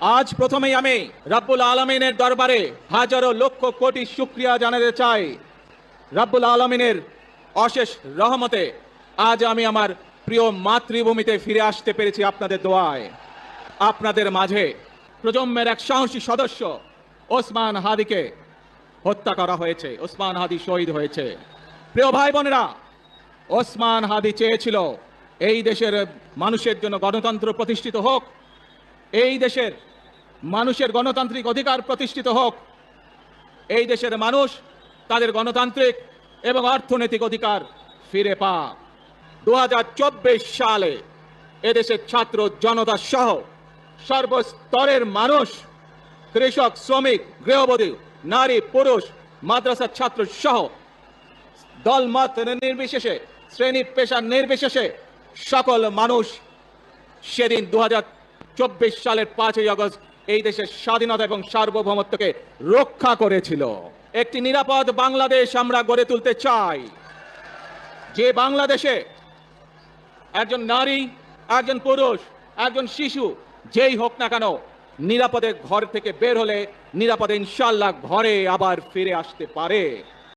আজ প্রথমেই আমি রাব্বুল আলমিনের দরবারে হাজারো লক্ষ কোটি শুক্রিয়া জানাতে চাই। রাব্বুল আলমিনের অশেষ রহমতে আজ আমি আমার প্রিয় মাতৃভূমিতে ফিরে আসতে পেরেছি আপনাদের দোয়ায়। আপনাদের মাঝে প্রজন্মের এক সাহসী সদস্য ওসমান হাদিকে হত্যা করা হয়েছে, ওসমান হাদি শহীদ হয়েছে। প্রিয় ভাই বোনেরা ওসমান হাদি চেয়েছিল এই দেশের মানুষের জন্য গণতন্ত্র প্রতিষ্ঠিত হোক, এই দেশের মানুষের গণতান্ত্রিক অধিকার প্রতিষ্ঠিত হোক। এই দেশের মানুষ তাদের গণতান্ত্রিক এবং অর্থনৈতিক অধিকার ফিরে পাক। দু হাজার চব্বিশ সালে এদেশের ছাত্র জনতা সহ সর্বস্তরের মানুষ, কৃষক, শ্রমিক, গৃহবধূ, নারী, পুরুষ, মাদ্রাসার ছাত্র সহ দলমত নির্বিশেষে শ্রেণি পেশা নির্বিশেষে সকল মানুষ সেদিন দু হাজার চব্বিশ সালের পাঁচই আগস্ট এই দেশের স্বাধীনতা এবং সার্বভৌমত্বকে রক্ষা করেছিল। একটি নিরাপদ বাংলাদেশ আমরা গড়ে তুলতে চাই। যে বাংলাদেশে একজন নারী, একজন পুরুষ, একজন শিশু, যেই হোক না কেন, নিরাপদে ঘর থেকে বের হলে নিরাপদে ইনশাল্লাহ ঘরে আবার ফিরে আসতে পারে।